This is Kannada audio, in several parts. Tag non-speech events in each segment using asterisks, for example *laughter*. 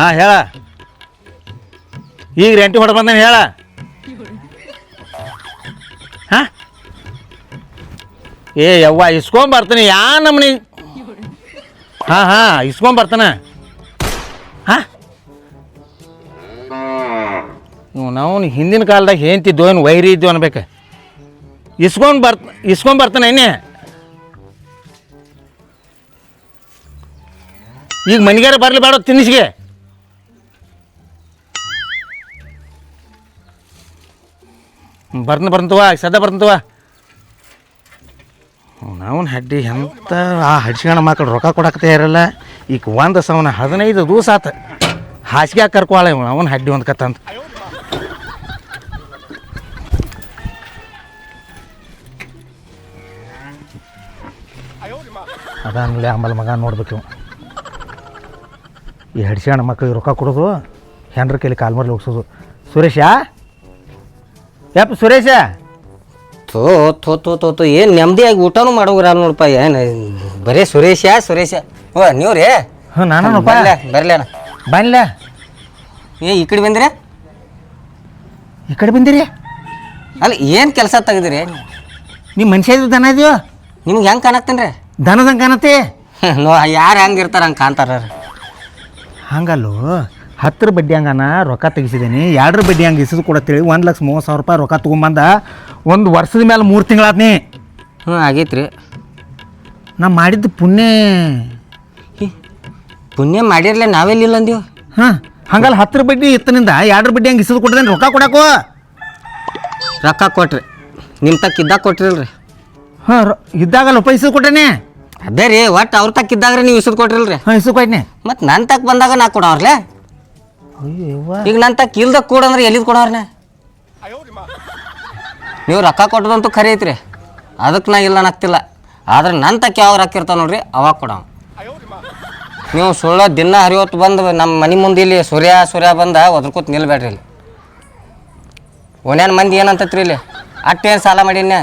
ಹಾಂ, ಹೇಳ. ಈಗ ರೆಂಟಿ ಹೊಡ ಬಂದ ಹೇಳ? ಹಾಂ? ಏ, ಯವ್ವ ಇಸ್ಕೊಂಬರ್ತೀನಿ ಯಾ ನಮ್ಮನಿ ಹಾಂ ಹಾಂ ಇಸ್ಕೊಂಬರ್ತಾನೆ ಹಾಂ? ನಾವು ಹಿಂದಿನ ಕಾಲದಾಗ ಹೇಂತಿದ್ದೋ ಏನು ವೈರಿ ಇದ್ದೋ ಅನ್ಬೇಕು. ಇಸ್ಕೊಂಡ್ ಬರ್ತ ಇಸ್ಕೊಂಡ್ ಬರ್ತಾನೆ ಇನ್ನೇ. ಈಗ ಮನಿಗಾರ ಬರಲಿ ಬೇಡ ತಿನ್ನಿಸ್ಗೆ. ಬರ್ನ ಬರ್ತವ ಸದ ಬರ್ತವ ನಾವು ಹಡ್ಡಿ ಎಂತ, ಆ ಹಡ್ಸ್ಕಣ ಮಕ್ಕಳು ರೊಕ್ಕ ಕೊಡಕತ್ತೆ ಇರಲ್ಲ ಈಗ ಒಂದು ಸವನ ಹದಿನೈದು ದಿವಸ ಆತ. ಹಾಸಿಗೆ ಕರ್ಕೊಳ ಅವನ ಹಡ್ಡಿ ಒಂದು ಕತ್ತಂತ. ಅದಾದ್ಮೇಲೆ ಆಮೇಲೆ ಮಗ ನೋಡ್ಬೇಕು. ಈ ಹಡ್ಸ್ಕಣ ಮಕ್ಕಳಿಗೆ ರೊಕ್ಕ ಕೊಡೋದು, ಹೆಂಡ್ರ ಕೈಲಿ ಕಾಲ್ ಮಾಡಿ ಹೋಗ್ಸೋದು. ಸುರೇಶ ಯಪ್ಪ ಸುರೇಶ? ತೋ ತೋ ತೋ ತೋ ತೋ ಏನು ನೆಮ್ಮದಿಯಾಗಿ ಊಟನೂ ಮಾಡೋಗ್ರಲ್ಲ ನೋಡಪ್ಪ ಏನು ಬರೇ ಸುರೇಶ ಸುರೇಶ. ಓ ನೀವು ರೀ ಹ್ಞೂ ನಾನು ಬರ್ಲ ಬರ್ಲೇನ ಬನ್ಲ. ಏ ಈ ಕಡೆ ಬಂದಿರಿ? ಈ ಕಡೆ ಬಂದಿರಿ? ಅಲ್ಲ ಏನು ಕೆಲಸ ತೆಗೆದಿರಿ? ನಿಮ್ಮ ಮನುಷ್ಯ ಇದು ದನ ಇದೆಯೋ? ನಿಮ್ಗೆ ಹೆಂಗೆ ಕಾಣತ್ತೇನ್ರಿ ದನದಂಗೆ ಕಾಣತ್ತೆ? ನೋ ಯಾರು ಹೆಂಗೆ ಇರ್ತಾರೆ ಹಂಗೆ ಕಾಣ್ತಾರ ಹಂಗಲ್ಲೋ? ಹತ್ತರ ಬಡ್ಡಿ ಹಂಗನ ರೊಕ್ಕ ತೆಗಿಸಿದ್ದೀನಿ ಎರಡರ ಬಡ್ಡಿ ಹಂಗೆ ಇಸಿದು ಕೊಡತ್ತೇಳಿ ಒಂದು ಲಕ್ಷ ಮೂವತ್ತು ಸಾವಿರ ರೂಪಾಯಿ ರೊಕ್ಕ ತೊಗೊಂಬಂದ ಒಂದು ವರ್ಷದ ಮೇಲೆ ಮೂರು ತಿಂಗಳಾದ್ನಿ ಹ್ಞೂ ಆಗೈತ್ರಿ. ನಾ ಮಾಡಿದ್ದು ಪುಣ್ಯ ಪುಣ್ಯ ಪುಣ್ಯ ನಾವೆಲ್ಲಿ ನಾವೆಲ್ಲಿಲ್ಲ ಅಂದೀವಿ ಹಾಂ ಹಂಗಲ್ಲ ಹತ್ತರ ಬಡ್ಡಿ ಇತ್ತನಿಂದ ಎರಡರ ಬಡ್ಡಿ ಹಂಗೆ ಇಸಿದು ಕೊಡ್ದೇನೆ ರೊಕ್ಕ ಕೊಡಕ್ಕೋ ರೊಕ್ಕ ಕೊಟ್ರಿ. ನಿಮ್ಮ ತಕ್ಕ ಇದ್ದಾಗ ಕೊಟ್ರಿಲ್ರಿ. ಹಾಂ ಇದ್ದಾಗಲ್ಲ ರೂಪಾಯಿ ಇಸಿದು ಕೊಟ್ಟೇನೆ? ಅದೇ ರೀ ಒಟ್ಟು ಅವ್ರ ತಕ್ಕ ಇದ್ದಾಗ್ರೆ ನೀವು ಇಸಿದು ಕೊಟ್ರಿಲ್ರಿ. ಹಾಂ ಇಸಿದು ಕೊಟ್ಟಿನಿ ಮತ್ತು ನನ್ನ ತಕ್ಕ ಬಂದಾಗ ನಾ ಕೊಡೋರ್ಲೆ? ಈಗ ನನ್ನ ತಕ್ಕ ಇಲ್ದಾಗ ಕೊಡಂದ್ರೆ ಎಲ್ಲಿದ್ ಕೊಡೋರ್ನೆ? ನೀವು ರೊಕ್ಕ ಕೊಟ್ಟದಂತೂ ಖರೆ ಐತ್ರಿ. ಅದಕ್ಕೆ ನಾ ಇಲ್ಲ ನಕ್ತಿಲ್ಲ ಆದ್ರೆ ನನ್ನ ತಕ್ಕ ಯಾವ ರೊಕ್ಕ ನೋಡ್ರಿ, ಅವಾಗ ಕೊಡವ. ನೀವು ಸುಳ್ಳ ದಿನ ಹರಿವತ್ತು ಬಂದು ನಮ್ಮ ಮನೆ ಮುಂದೆ ಇಲ್ಲಿ ಸೂರ್ಯ ಸೂರ್ಯ ಬಂದ ಒದ್ರಕೂತ್ ನಿಲ್ಬೇಡ್ರಿ ಇಲ್ಲಿ. ಓನ್ಯಾನ ಮಂದಿ ಏನಂತತ್ರಿ ಇಲ್ಲಿ? ಅಟ್ಟೇನು ಸಾಲ ಮಾಡೀನ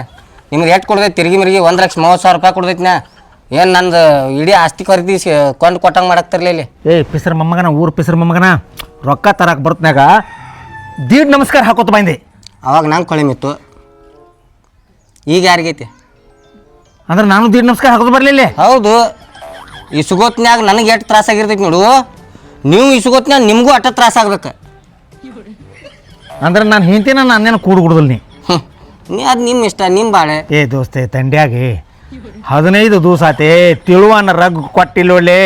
ನಿಮ್ಗೆ ಎಷ್ಟು ಕೊಡ್ದೈತಿ ತಿರುಗಿ ಮಿರ್ಗಿ ಒಂದು ಲಕ್ಷ ಮೂವತ್ತು ಸಾವಿರ ರೂಪಾಯಿ ಕೊಡ್ದೈತಿನ? ಏನು ನಂದು ಇಡೀ ಆಸ್ತಿ ಖರೀದಿಸಿ ಕೊಂಡು ಕೊಟ್ಟಂಗೆ ಮಾಡಕ್ತಿರ್ಲಿ ಇಲ್ಲಿ? ಏ ಪಿಸರ್ ಮೊಮ್ಮಗನ ಊರು ಪಿಸರ್ ಮೊಮ್ಮಗನ ರೊಕ್ಕ ತರಕ್ಕೆ ಬರ್ತನಾಗ ದೀಡ್ ನಮಸ್ಕಾರ ಹಾಕೋತ ಬಂದೆ. ಅವಾಗ ನಂಗೆ ಕೊಳಿಮಿತ್ತು ಈಗ ಯಾರಿಗೈತಿ? ಅಂದ್ರೆ ನಾನು ದೀಡ್ ನಮಸ್ಕಾರ ಹಾಕೋದು ಬರಲಿಲ್ಲ ಹೌದು. ಇಸುಗೊತ್ನ್ಯಾಗ ನನಗೆ ಎಷ್ಟು ತ್ರಾಸಾಗಿರ್ತೈತಿ ನೋಡು. ನೀವು ಇಸುಗೊತ್ನ್ಯಾಗ ನಿಮಗೂ ಅಟ್ಟ ತ್ರಾಸ ಆಗ್ಬೇಕು. ಅಂದ್ರೆ ನಾನು ಹಿಂತಿನ ನಾನೇನು ಕೂಡು ಕುಡ್ದಲ್ ನೀ. ಹ್ಞೂ ನೀ ಅದು ನಿಮ್ಮ ಇಷ್ಟ ನಿಮ್ಮ ಬಾಳೆ. ಏ ದೋಸ್ತೆ ತಂಡ್ಯಾಗಿ. ಹದಿನೈದು ದಿವಸ ಆತೆ ತಿಳುವನ್ನ ರಗ್ ಕೊಟ್ಟಿಲ್ಲೊಳ್ಳೆ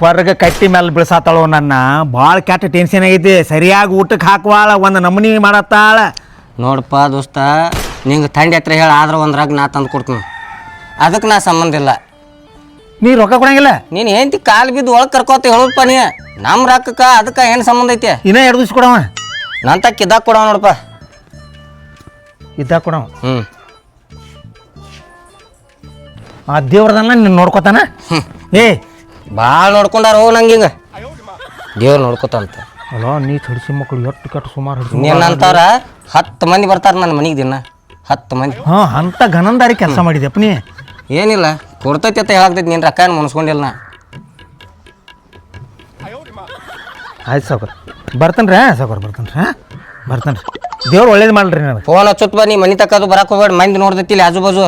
ಹೊರಗೆ ಕಟ್ಟಿ ಮೇಲೆ ಬಿಳ್ಸಾತಾಳೋ ನನ್ನ. ಭಾಳ ಕೆಟ್ಟ ಟೆನ್ಷನ್ ಆಗೈತಿ. ಸರಿಯಾಗಿ ಊಟಕ್ಕೆ ಹಾಕುವಾಳ ಒಂದು ನಮೂನಿ ಮಾಡತ್ತಾಳ. ನೋಡಪ್ಪ ದೋಸ್ತ ನಿಂಗೆ ತಂಡ ಹತ್ರ ಹೇಳಿ ಆದ್ರೆ ಒಂದು ರಗ್ ನಾ ತಂದು ಕೊಡ್ತೀನಿ. ಅದಕ್ಕೆ ನಾ ಸಂಬಂಧ ಇಲ್ಲ. ನೀ ರೊಕ್ಕ ಕೊಡಂಗಿಲ್ಲ? ನೀನು ಹೆಂಡ್ತಿ ಕಾಲು ಬಿದ್ದು ಒಳಗೆ ಕರ್ಕೋತ ಹೇಳೋದಪ್ಪ ನೀ. ನಮ್ಮ ರೊಕ್ಕಕ್ಕೆ ಅದಕ್ಕೆ ಏನು ಸಂಬಂಧ ಐತೆ? ಇನ್ನೂ ಎರಡು ದಿವ್ಸ ಕೊಡವ. ನನ್ನ ತಕ್ಕ ಇದ್ದಾಗ ಕೊಡವ ನೋಡಪ್ಪ. ಇದ್ದಾಗ ಕೊಡವ. ಹ್ಞೂ ಆ ದೇವ್ರದನ್ನ ನೀನು ನೋಡ್ಕೊತಾನ? ಏ. ಭಾಳ ನೋಡ್ಕೊಂಡಾರ ಹೋಗಿ ನಂಗೆ ಹಿಂಗೆ. ದೇವ್ರು ನೋಡ್ಕೊತಂತ ಅಲ್ಲ ನೀ ಹಡಿಸಿ ಮಕ್ಕಳು ಎಷ್ಟು ಕೆಟ್ಟ ಸುಮಾರು ಹಡಿಸಿ ನಿನ್ನಂತಾರ ಹತ್ತು ಮಂದಿ ಬರ್ತಾರೆ ನನ್ನ ಮನೆಗೆ ದಿನ. ಹತ್ತು ಮಂದಿ. ಹಾಂ ಅಂಥ ಘನಂದಾರಿ ಕೆಲಸ ಮಾಡಿದ್ಯಪ್ಪ ನೀ. ಏನಿಲ್ಲ ಕೊಡ್ತೈತಿ ಅಂತ ಹೇಳಾಕ್ತೈತಿ ನೀನು ರೊಕ್ಕ ಏನು ಮುನ್ಸ್ಕೊಂಡಿಲ್ಲ ನಾ. ಆಯ್ತು ಸಾವ್ಕಾರ. ಬರ್ತಾನೆ ರೀ ಸಾವ್ಕಾರ ಬರ್ತಾನೆ ರೀ ಬರ್ತಾನೆ ದೇವ್ರು ಒಳ್ಳೇದು ಮಾಡ್ರಿ ನನಗೆ. ಫೋನ್ ಹಚ್ಚುತ್ತ ಬಾ ನೀ ಮನೆ ತಕ್ಕದು ಬರಕ್ಕೆ ಹೋಗ್ಬೇಡ ಮಂದಿ ನೋಡ್ತೈತಿ ಇಲ್ಲಿ ಆಜು ಬಾಜು.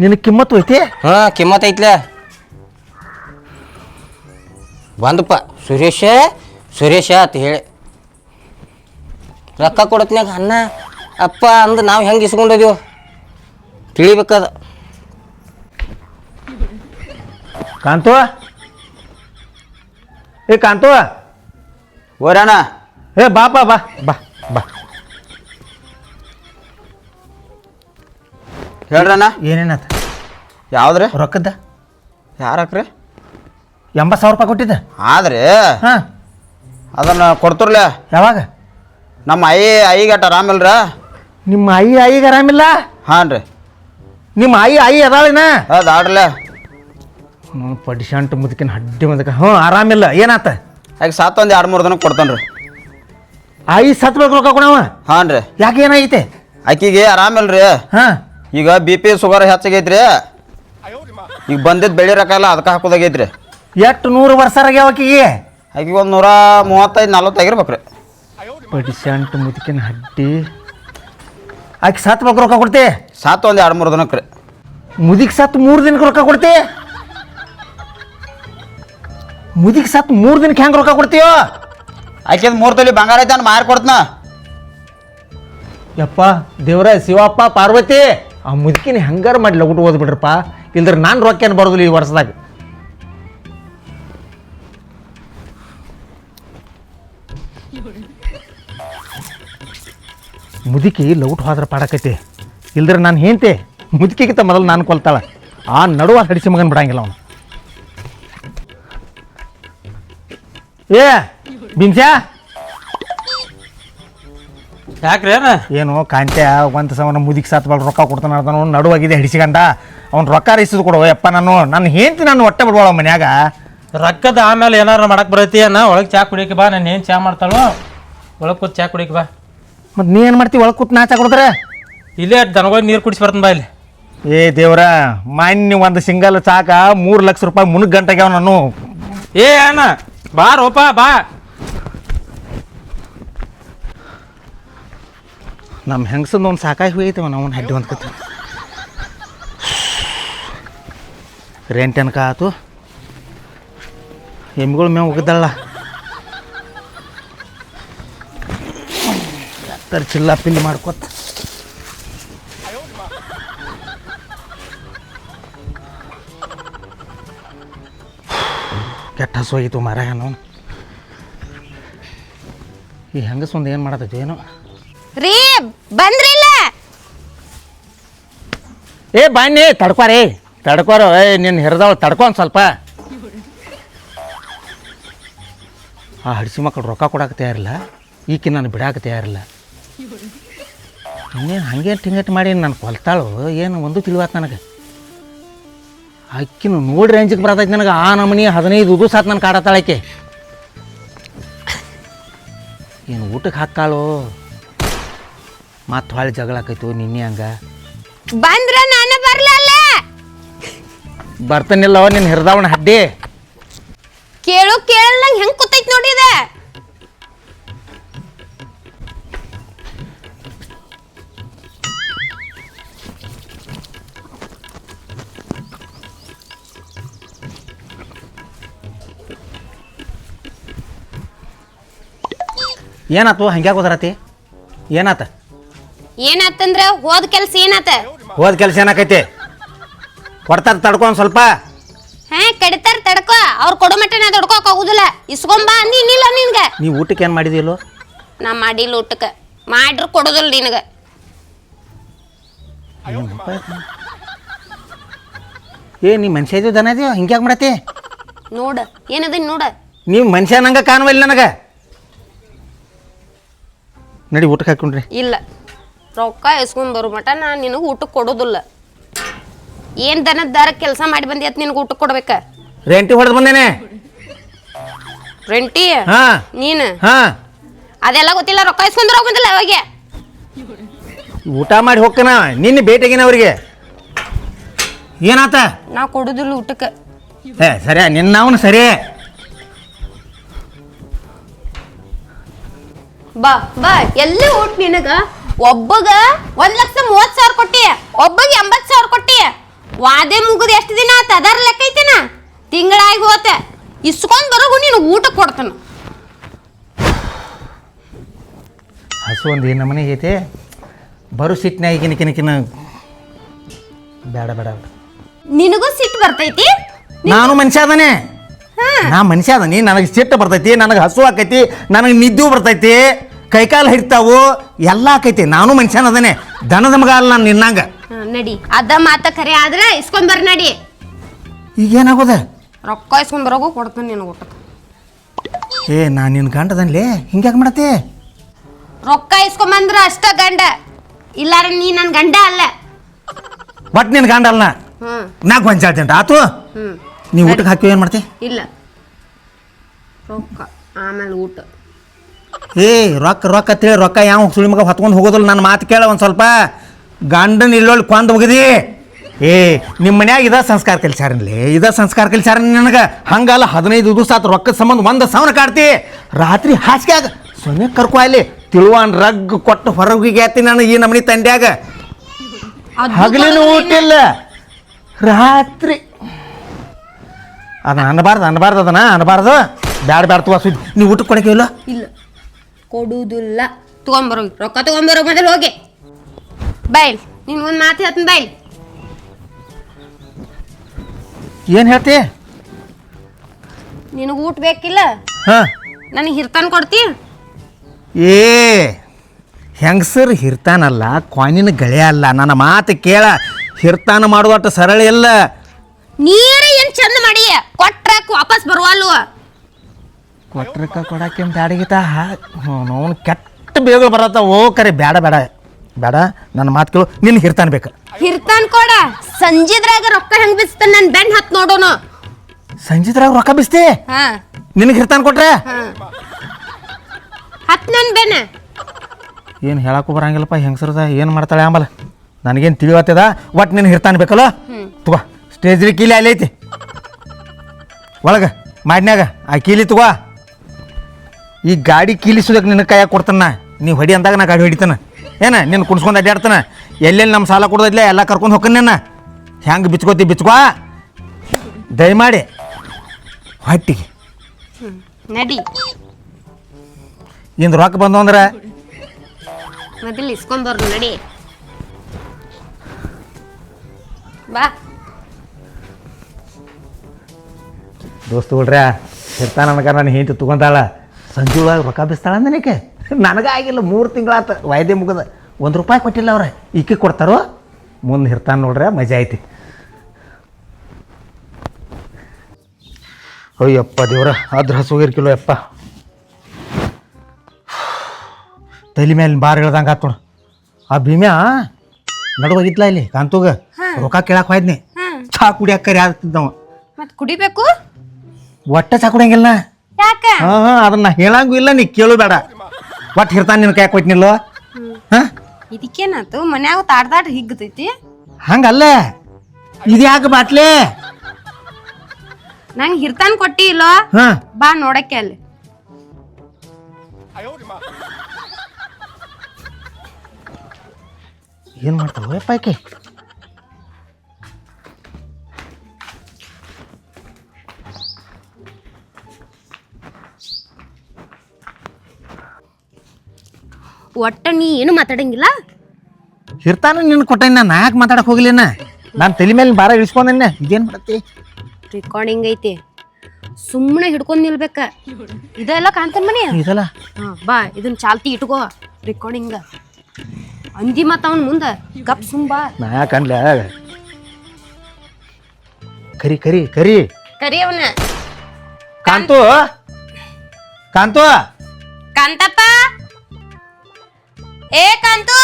ನಿನಗೆ ಕಿಮ್ಮತ್ತು ಐತಿ? ಹಾ ಕಿಮ್ಮತ್ ಐತ್ಲೆ. ಬಂದಪ್ಪ ಸುರೇಶ ಸುರೇಶ ಅಂತ ಹೇಳಿ. ರೊಕ್ಕ ಕೊಡತ್ನಾಗ ಅನ್ನ ಅಪ್ಪ ಅಂದು ನಾವು ಹೆಂಗೆ ಇಸ್ಕೊಂಡಿದೀವಿ ತಿಳಿಬೇಕದ. ಕಾಂತು ಏ ಕಾಂತು ಓರಣ್ಣ ಏ ಬಾಪ ಬಾ ಬಾ. ಹೇಳ್ರಣ್ಣ. ಏನೇನಾತ ಯಾವ್ದ್ರಿ? ರೊಕ್ಕದ ಯಾರಕ್ರಿ? ಎಂಬತ್ತು ಸಾವಿರ ರೂಪಾಯಿ ಕೊಟ್ಟಿದ್ದ? ಆದ್ರೆ ಹಾಂ. ಅದನ್ನ ಕೊಡ್ತಿರ್ಲೆ. ಯಾವಾಗ? ನಮ್ಮ ಐ ಆರಾಮ ಆರಾಮಿಲ್ರ ನಿಮ್ಮ ಅಯ್ಯ ಆಯಿಗೆ ಆರಾಮಿಲ್ಲ ಹಾಂ ರೀ. ನಿಮ್ಮ ಅಯ್ಯ ಆಯಿ ಅದಾಳಿನ? ಅದು ಆಡ್ರಲ್ಲ ಪಡಿಶಾಂಟ್ ಮುದಕಿನ ಹಡ್ಡಿ ಮುದಕ. ಹ್ಞೂ ಆರಾಮಿಲ್ಲ ಏನಾತ? ಆಯ್ಕೆ ಸಾತ್ ಒಂದು ಎರಡು ಮೂರು ದಿನ ಕೊಡ್ತಾನೆ ರೀ ಆಯಿ ಸತ್ಬೇಕು ರೊಕ್ಕ ಕೊಡವ? ಹಾಂ ರೀ. ಯಾಕೆ ಏನಾಗೈತೆ? ಆಕಿಗೆ ಆರಾಮಿಲ್ರಿ ಹಾಂ. ಈಗ ಬಿ ಪಿ ಶುಗರ್ ಹೆಚ್ಚಾಗೈತ್ರಿ ಈಗ ಬಂದಿದ್ದು ಬೆಳಿ ರೊಕ್ಕ ಎಲ್ಲ ಅದಕ್ಕೆ ಹಾಕೋದಾಗೈತ್ರಿ ಎಷ್ಟು ನೂರು ವರ್ಷ ಆಕಿಗೆ? ಆಕಿಗೆ ಒಂದು ನೂರ ಮೂವತ್ತೈದು ನಲ್ವತ್ತು ಆಗಿರ್ಬೇಕು ರೀ ಪಡಿಸಂಟು ಮುದುಕಿನ ಹಡ್ಡಿ. ಆಕೆ ಸತ್ ಬೇಕು ರೊಕ್ಕ ಕೊಡ್ತಿ? ಸಾತ್ ಒಂದು ಎರಡು ಮೂರು ದಿನಕ್ಕೆ ರೀ ಮುದಿಗೆ ಸತ್ ಮೂರು ದಿನಕ್ಕೆ ರೊಕ್ಕ ಕೊಡ್ತಿ? ಮುದಿಗೆ ಸತ್ ಮೂರು ದಿನಕ್ಕೆ ಹೆಂಗೆ ರೊಕ್ಕ ಕೊಡ್ತೀಯೋ? ಆಕೆ ಮೂರು ತೊಲಿ ಬಂಗಾರ ಐತೆ ಮಾರಿ ಕೊಡ್ತನ. ಯಪ್ಪ ದೇವ್ರ ಶಿವಪ್ಪ ಪಾರ್ವತಿ. ಆ ಮುದುಕಿನ ಹೆಂಗಾರ ಮಾಡಿ ಲಗುಟ್ ಓದ್ಬಿಡ್ರಪ್ಪ? ಇಲ್ದ್ರ ನಾನು ರೊಕ್ಕ ಏನು ಬರೋದಿಲ್ಲ ಈ ವರ್ಷದಾಗ? ಮುದುಕಿ ಲೌಟ್ ಹೋದ್ರ ಪಾಡಕತಿ ಇಲ್ದ್ರ ನಾನು ಹೇಂತೆ ಮುದುಕಿಗಿಂತ ಮೊದಲು ನಾನು ಕೊಲ್ತಾಳ. ಆ ನಡುವ ಹಡಿಸಿ ಮಗನ್ ಬಿಡಂಗಿಲ್ಲ ಅವನು. ಏ ಬಿನ್ಸ್ಯಾ ಯಾಕ್ರಿ ಏನ? ಏನು ಕಾಂತೆ ಒಂದು ಸವನ ಮುದಿಗೆ ಸಾತ್ ಬಾಳ ರೊಕ್ಕ ಕೊಡ್ತಾನ ಅದನ್ನು ನಡುವಾಗಿದೆ ಹಿಡಿಸಿಗಂಡ ಅವ್ನು ರೊಕ್ಕ ರಿಸಿದ್ ಕೊಡು ಯಪ್ಪ ನಾನು ನನ್ನ ಹೇಂತಿ ನಾನು ಹೊಟ್ಟೆ ಬಿಡ್ಬೋಳ ಮನ್ಯಾಗ. ರೊಕ್ಕದ ಆಮೇಲೆ ಏನಾರ ಮಾಡಕ್ ಬರತಿ ಒಳಗೆ ಚಾ ಕುಡಿಯಕ್ಕೆ ಬಾ ನಾನು ಏನು ಚಾ ಮಾಡ್ತಾಳೋ ಒಳಗೆ ಕೂತ್ ಚಾ ಕುಡಿಯಕ್ಕೆ ಬಾ. ಮತ್ತು ನೀ ಏನು ಮಾಡ್ತಿ ಒಳಗೆ ಕೂತ್ ಚಾ ಕುಡಿದ್ರೆ? ಇಲ್ಲೇ ದನಗೋಗಿ ನೀರು ಕುಡಿಸಿ ಬರ್ತಾನೆ ಬಾ ಇಲ್ಲಿ. ಏ ದೇವ್ರ ಮಾನ್ಯ ಒಂದು ಸಿಂಗಲ್ ಚಾಕ ಮೂರು ಲಕ್ಷ ರೂಪಾಯಿ ಮುನ್ಗ್ ಗಂಟೆಗ್ಯಾವ ನಾನು. ಏ ಅಣ್ಣ ಬಾ ರೋಪ ಬಾ. ನಮ್ಮ ಹೆಂಗಸಂದು ಒಂದು ಸಾಕಾಗಿ ಹೋಗೈತೆ ನಾವು ಹಡ್ಡಿ ಒಂದು ಕತ್ತ ರೆಂಟ್ ಅನ್ಕ ಆತು? ಎಮ್ಮಿಗಳು ಮೇವು ಹೋಗಿದ್ದಲ್ಲ ತರ ಚಿಲ್ಲ ಪಿಲ್ಲಿ ಮಾಡ್ಕೊತ. ಕೆಟ್ಟ ಹಸು ಹೋಗಿತ್ತು ಮರ ಏನು ಈ ಹೆಂಗಸ ಒಂದು ಏನು ಮಾಡತ್ತೈತಿ ಏನು? ರೀ! ಬಂದ್ರಿಲ್ಲ. ಏ, ಬನ್ನಿ ತಡ್ಕೋರಿ ತಡ್ಕೋರು ಏ ನಿನ್ನ ಹಿರಿದವಳು ತಡ್ಕೊ ಒಂದು ಸ್ವಲ್ಪ. ಆ ಹಡಿಸಿ ಮಕ್ಕಳು ರೊಕ್ಕ ಕೊಡಕ್ಕೆ ತಯಾರಿಲ್ಲ. ಈಕಿ ನಾನು ಬಿಡಾಕ ತಯಾರಿಲ್ಲ. ಇನ್ನೇನು ಹಂಗೆ ಟಿಂಗಟ್ ಮಾಡಿ ನಾನು ಕೊಲ್ತಾಳು? ಏನು ಒಂದು ತಿಳಿವಾತ್ ನನಗೆ. ಅಕ್ಕಿನ ನೋಡಿ ರೇಂಜಿಗೆ ಬರತೈತಿ ನನಗೆ. ಆ ನಮನಿ ಹದಿನೈದು ಉದು ಸಾತ್ ನಾನು ಕಾಡತ್ತಾಳಕ್ಕೆ ಏನು ಊಟಕ್ಕೆ ಹಾಕ್ಕಾಳು ಮತ್ತೆ ಹೊಳೆ ಜಗಳ ಆಕೈತು ನಿನ್ನೆ ಹಂಗೆ. ಬಂದ್ರ ನಾನು ಬರ್ಲಲ್ಲ? ಬರ್ತಾನಿಲ್ಲವ ನಿನ್ನ ಹಿರ್ದಾವಣ ಹಡ್ಡಿ. ಕೇಳು ಕೇಳಲ್ಲ ಹೆಂಗ್ ಕೂತೈತ್ ಇದೆ? ಏನಾತು? ಹಂಗ್ಯಾಗ ಹೋದ್ರತಿ? ಏನಾತ? ಏನಾತಂದ್ರ ಹೋದ ಕೆಲ್ಸ ಏನಾತ? ಹೋದ ಕೆಲಸ ಏನಾಕೈತಿ? ಕೊಡ್ತಾರ ತಡ್ಕೊ ಒಂದ್ ಸ್ವಲ್ಪ. ಹಾ ಕಡಿತಾರ ತಡ್ಕೊ. ಅವ್ರ ಕೊಡೋ ಮಟ್ಟ ನಾ ತಡ್ಕೋಕ್ ಆಗುದಿಲ್ಲ ಇಸ್ಕೊಂಬಾ ಅಂದಿನಿಲ್ಲ ನಿನ್ಗ. ನೀ ಊಟಕ್ಕೆ ಏನು ಮಾಡಿದಿಲ್ಲೋ ನಾ ಮಾಡಿಲ್ಲ ಊಟಕ್ಕೆ. ಮಾಡ್ರ ಕೊಡೋದಿಲ್ಲ ನಿನಗ. ಏ ನೀ ಮನುಷ್ಯ ಇದೀವಿ ದನ ಇದೀವ ಹಿಂಗ್ಯಾಕೆ ಮಾಡತಿ ನೋಡ ಏನದ ನೋಡ. ನೀವು ಮನುಷ್ಯ ನಂಗೆ ಕಾಣುವಲ್ಲ ನನಗೆ. ನಡಿ ಊಟಕ್ಕೆ ಹಾಕೊಂಡ್ರಿ. ಇಲ್ಲ. ರೊಕ್ಕ ಎಸ್ಕೊಂಡ್ ಬರೋ ಮಟ ನಾ ನಿನಗ ಊಟಕ್ಕೆ ಕೊಡೋದಿಲ್ಲ. ಏನ್ ದನದ ದಾರ ಕೆಲಸ ಮಾಡಿ ಬಂದಿ ಅತ್ ನಿನಗ ಊಟಕ್ಕೆ ಕೊಡ್ಬೇಕ? ರೆಂಟಿ ಹೊಡೆದು ಬಂದೇನೆ. ರೆಂಟಿ? ಹಾ. ನೀನು? ಹಾ. ಅದೆಲ್ಲ ಗೊತ್ತಿಲ್ಲ ರೊಕ್ಕ ಇಸ್ಕೊಂಡ್ರ ಹೋಗಿಲ್ಲ ಅವಾಗೆ. ಊಟ ಮಾಡಿ ಹೋಗ್ಕನ ನಿನ್ನ ಭೇಟಿಗಿನ ಅವ್ರಿಗೆ? ಏನಾತ? ನಾ ಕೊಡುದಿಲ್ಲ ಊಟಕ್ಕೆ. ಏ ಸರಿ ನಿನ್ನ ಅವನು ಸರಿ. ಬಾ ಬಾ ಎಲ್ಲಿ ಊಟ ನಿನಗ. ಒಬ್ಬಗ ಒಂದ್ ಲಕ್ಷ ಮೂವತ್ ಸಾವಿರ ಕೊಟ್ಟಿ ಒಬ್ಬಗ ಎಂಬತ್ ಸಾವಿರ ಕೊಟ್ಟಿ. ವಾದೆ ಮುಗಿದ ಎಷ್ಟು ದಿನ ಆತ? ಅದರ ಲೆಕ್ಕ ಐತಿನ? ತಿಂಗಳಾಗಿ ಹೋತ. ಇಸ್ಕೊಂಡ್ ಬರೋಗು ನೀನು ಊಟ ಕೊಡ್ತಾನ ಹಸು ಒಂದು ಏನು ನಮನೆ ಐತೆ? ಬರು ಸಿಟ್ನಾಗ ಕಿನ ಕಿನ ಕಿನ ಬೇಡ ಬೇಡ ಬೇಡ. ನಿನಗೂ ಸಿಟ್ಟು ಬರ್ತೈತಿ? ನಾನು ಮನುಷ್ಯ ಅದಾನೆ. ನಾ ಮನುಷ್ಯ ಅದನಿ. ನನಗೆ ಸಿಟ್ಟು ಬರ್ತೈತಿ ನನಗೆ ಹಸು ಆಕೈತಿ ನನಗೆ ನಿದ್ದು ಬರ್ತೈತಿ. ಕೈಕಾಲು ಹಿಡ್ತಾವು ಎಲ್ಲ ಆಕೈತಿ ನಾನು ಮನುಷ್ಯನ ಅದನೇ ದನದ ಮಗ ಅಲ್ಲ ನಾನು ನಿನ್ನಂಗ. ನಡಿ. ಅದ ಮಾತ ಕರೆ ಆದ್ರೆ ಇಸ್ಕೊಂಡ್ ಬರ್ ನಡಿ. ಈಗ ಏನಾಗೋದ ರೊಕ್ಕ ಇಸ್ಕೊಂಡ್ ಬರೋಗು ಕೊಡ್ತೀನಿ ನಿನಗೆ ಊಟ ಏ ನಾನು ನಿನ್ನ ಗಂಡದನ್ಲೇ? ಹಿಂಗ್ಯಾಕೆ ಮಾಡತ್ತೆ? ರೊಕ್ಕ ಇಸ್ಕೊಂಬಂದ್ರ ಅಷ್ಟ ಗಂಡ. ಇಲ್ಲಾರ ನೀ ನನ್ ಗಂಡ ಅಲ್ಲ. ಬಟ್ ನಿನ್ನ ಗಂಡ ಅಲ್ಲ ಹ್ಮ್. ನಾಲ್ಕು ಪಂಚಾಯತ್ ಆತು. ಹ್ಮ್. ನೀವು ಊಟಕ್ಕೆ ಹಾಕಿ ಏನು ಮಾಡ್ತಿ? ಇಲ್ಲ. ರೊಕ್ಕ. ಆಮೇಲೆ ಊಟ. ಏ ರೊಕ್ಕ ರೊಕ್ಕ ಅಂತೇಳಿ ರೊಕ್ಕ ಯಾವ ಸುಳಿ ಮಗ ಹೊತ್ಕೊಂಡು ಹೋಗೋದಿಲ್ಲ? ನನ್ನ ಮಾತು ಕೇಳ ಒಂದು ಸ್ವಲ್ಪ. ಗಂಡನ ಇಲ್ಲೊಳ್ಳಿ ಕೊಂದು ಹೋಗಿದಿ ಏ ನಿಮ್ಮ ಮನ್ಯಾಗ ಇದ ಸಂಸ್ಕಾರ ಕಲಿಸ್ಯಾರನ್ಲಿ? ಇದ ಸಂಸ್ಕಾರ ಕಲಿಸ್ಯಾರ ನನಗೆ? ಹಂಗಲ್ಲ ಹದಿನೈದು ದಿವಸ ಆತ ರೊಕ್ಕದ ಸಂಬಂಧ ಒಂದು ಸಾವಿರ ಕಾಡ್ತಿ. ರಾತ್ರಿ ಹಾಸಿಗ್ಯಾಗ ಸೊನ್ನೆ ಕರ್ಕೊ ಅಲ್ಲಿ ತಿಳುವಾನ್ ರಗ್ ಕೊಟ್ಟು ಹೊರಗಿಗೆ ಆತಿ ನಾನು ಈ ನಮನಿ ತಂಡ್ಯಾಗ. ಹಗಲಿನೂ ಊಟ ಇಲ್ಲ ರಾತ್ರಿ. ಅದನ್ನ ಅನ್ಬಾರ್ದು ಅನ್ಬಾರ್ದು ಅದನ್ನ ಅನ್ಬಾರ್ದು. ಬ್ಯಾಡ ಬ್ಯಾಡ ತುವ ಸುದ್ದಿ. ನೀವು ಊಟಕ್ಕೆ ಕೊಡಕ್ಕೆ ಇಲ್ಲ? ಇಲ್ಲ. ಕೊಡುವುದಿಲ್ಲ. ತಗೊಂಬರೋ ರೊಕ್ಕ ತಗೊಂಬರೋ ಮೊದಲು ಹೋಗಿ. ಬೈಲ್ ನಿನ್ ಒಂದು ಮಾತು ಹೇಳ್ತೀನಿ ಬೈಲ್. ಏನು ಹೇಳ್ತಿ? ನಿನಗೆ ಊಟ ಬೇಕಿಲ್ಲ? ಹಾಂ. ನನಗೆ ಹಿರ್ತಾನ ಕೊಡ್ತಿ? ಏ ಹೆಂಗಸರ್ ಹಿರ್ತಾನಲ್ಲ ಕಾಯಿನ ಗಳೆ ಅಲ್ಲ. ನನ್ನ ಮಾತು ಕೇಳ ಹಿರ್ತಾನ ಮಾಡುವಷ್ಟು ಸರಳ ಇಲ್ಲ. ನೀರ ಏನ್ ಚಂದ ಮಾಡಿ ಕೊಟ್ರ ವಾಪಸ್ ಬರುವಲ್ವ? ಕೊಟ್ರಕ್ಕ ಕೊಡಕ್ಕೆ ಬ್ಯಾಡಗಿತ ಅವ್ನು ಕೆಟ್ಟ ಬೇಗ ಬರತ್ತ. ಓ ಕರೆ ಬೇಡ ಬೇಡ ಬೇಡ ನನ್ನ ಮಾತು ಕೇಳು. ನಿನ್ನ ಹಿರ್ತಾನ ಬೇಕು. ಹಿರ್ತಾನ್ ಕೊಡ. ಸಂಜಿದ್ರಾಗ ರೊಕ್ಕ ಹೆಂಗ್ ಬಿಸ್ತಾನ? ನನ್ ಬೆನ್ ಹತ್ ನೋಡೋಣ ಸಂಜಿದ್ರಾಗ ರೊಕ್ಕ ಬಿಸ್ತಿ? ಹಾ. ನಿನಗೆ ಹಿರ್ತಾನ ಕೊಟ್ರೆ? ಹತ್ ನನ್ ಬೆನ್ನ ಏನು ಹೇಳಕ್ಕೂ ಬರಂಗಿಲ್ಲಪ್ಪ ಹೆಂಗಸರದ? ಏನು ಮಾಡ್ತಾಳೆ ಆಮೇಲೆ? ನನಗೇನು ತಿಳಿವತ್ತದ? ಒಟ್ಟು ನಿನ್ನ ಹಿರ್ತಾನ ಬೇಕಲ್ಲ? ತುಗ ಸ್ಟೇಜ್ರಿ ಕೀಲಿ ಅಲ್ಲಿ ಐತಿ. ಒಳಗೆ ಮಾಡ್ನ್ಯಾಗ ಆ ಕೀಲಿ ತಗೋ. ಈ ಗಾಡಿ ಕೀಲಿಸೋದಕ್ಕೆ ನಿನ್ನ ಕೈಯಾಗ ಕೊಡ್ತಾನ. ನೀವು ಹೊಡಿ ಅಂದಾಗ ನಾ ಗಾಡಿ ಹೊಡಿತಾನ. ಏನ ನಿನ್ನ ಕುಣಿಸ್ಕೊಂಡು ಅಡ್ಡಾಡ್ತಾನ ಎಲ್ಲೆಲ್ಲಿ ನಮ್ಮ ಸಾಲ ಕೊಡೋದಿಲ್ಲ ಎಲ್ಲ ಕರ್ಕೊಂಡು ಹೋಗ್ತಾನೆ ನಿನ್ನ ಹೆಂಗೆ ಬಿಚ್ಕೋತಿ ಬಿಚ್ಕೋ. ದಯಮಾಡಿ ಹೊಟ್ಟಿಗೆ. ನಡಿ. ಇಂದು ರೊಕ್ಕ ಬಂದು ಅಂದ್ರೆ? ಮೊದಲು ನಡಿ. ಬಾ. ದೋಸ್ತುಗಳ್ರ ಇರ್ತಾನ ನನಗೆ ನಾನು ಹೆಂಡತಿ ತಗೊಂತಾಳ. ಸಂಜೆ ಒಳಗೆ ರೊಕ್ಕ ಬಿಸ್ತಾಳ ನನಗೆ? ನನಗೆ ಆಗಿಲ್ಲ ಮೂರು ತಿಂಗಳಾತ ವಾಯ್ದೆ ಮುಗಿದ. ಒಂದು ರೂಪಾಯಿ ಕೊಟ್ಟಿಲ್ಲ ಅವ್ರೆ. ಈಕೆ ಕೊಡ್ತಾರೋ? ಮುಂದೆ ಇರ್ತಾನೆ ನೋಡ್ರೆ ಮಜಾ ಐತಿ. ಅಯ್ಯಪ್ಪ ದೇವ್ರ ಅದ್ರ ಹಸುಗಿರ್ಕಿಲ್ಲೋ ಯಪ್ಪ. ತಲೆ ಮೇಲೆ ಬಾರ್ ಹೇಳ್ದಂಗೆ ಆತ್ ನೋಡು. ಆ ಭೀಮ್ಯಾ ನಡುವಾಗಿತ್ಲ ಇಲ್ಲಿ ಕಾಂತೂಗ. ರೊಕ್ಕ ಕೇಳಕ್ಕೆ ಹೋಯ್ದ್ನಿ ಚಾ ಕುಡಿಯಾಕ ಕರಿ ಆಗ್ತಿದ್ದವ ಮತ್ ಕುಡಿಬೇಕು? ಒಟ್ಟ ಚಾ ಕುಡಿಯಂಗಿಲ್ಲ ಯಾಕ? ಹಾ ಹಾ ಅದನ್ನ ಹೇಳಂಗೂ ಇಲ್ಲ ನೀ ಕೇಳು ಬೇಡ. ಒಟ್ಟು ಇರ್ತಾನ ನಿನ್ ಕೈ ಕೊಟ್ಟಿನಿಲ್ಲ ಹಾ? ಇದಕ್ಕೇನಾತು? ಮನ್ಯಾಗ ತಾಡ್ದಾಡ್ ಹಿಗ್ತೈತಿ ಹಂಗಲ್ಲ. ಇದು ಯಾಕೆ ಬಾಟ್ಲೆ? ನಂಗೆ ಹಿರ್ತಾನ್ ಕೊಟ್ಟಿ ಇಲ್ಲೋ? ಹಾ. ಬಾ ನೋಡಕ್ಕೆ ಅಲ್ಲಿ. ಏನ್ ಮಾಡ್ತಾವ? ಯಪ್ಪ ಒಟ್ಟ ನೀ ಏನು ಮಾತಾಡಂಗಿಲ್ಲ? ಇರ್ತಾನ ನಿನ್ನ ಕೊಟ್ಟೆ ನಾ ಯಾಕೆ ಮಾತಾಡಕ್ ಹೋಗ್ಲಿನ ನಾನು ತಲೆ ಮೇಲೆ ಬಾರ ಇಳಿಸ್ಕೊಂಡೇನೆ ಏನು ಮಾಡತ್ತಿ? ರೆಕಾರ್ಡಿಂಗ್ ಐತಿ ಸುಮ್ಮನೆ ಹಿಡ್ಕೊಂಡ್ ನಿಲ್ಬೇಕ. ಇದೆಲ್ಲ ಕಾಣ್ತಾನ ಮನಿ? ಇದಲ್ಲ? ಹಾ ಬಾ ಇದನ್ನ ಚಾಲ್ತಿ ಇಟ್ಕೋ ರೆಕಾರ್ಡಿಂಗ್ ಅಂದಿ ಮತ್ತ ಅವನ್ ಮುಂದ. ಗಪ್ ಸುಂಬಾ ನಾ ಯಾಕಂದ್ಲ ಅನ್ಲ? ಕರಿ ಕರಿ ಕರಿ. ಕರಿ ಅವನ. ಕಾಂತು? ಕಾಂತು? ಕಾಂತಪ್ಪ? ಏ ಕಾಂತು!